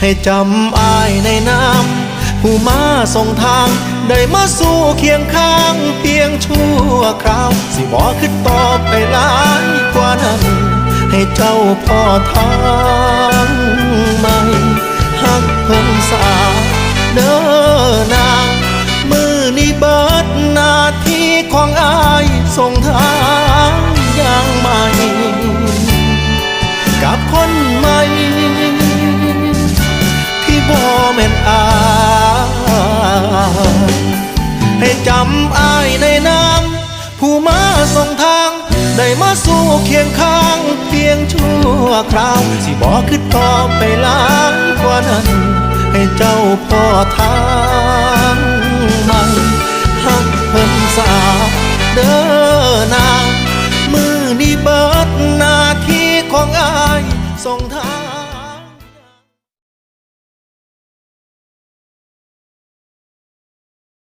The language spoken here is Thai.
ให้จำอายในน้ำผู้มาส่งทาง ได้มาสู่เคียงข้างเพียงชั่วคราว สิบอกขึ้นต่อไปหลายกว่านั้น ให้เจ้าพ่อทางใหม่หักเพิ่งสาเด้อนางมือนี้เบิดนาทีของอายส่งทาง ม่นอายให้จำอายในน้ำผู้มาส่งทาง ได้มาสู่เคียงข้าง เพียงชั่วคราว สิบอกขึ้นต่อไปหลายกว่านั้น ให้เจ้าพ่อทางใหม่หักเพิ่นสาเด้อ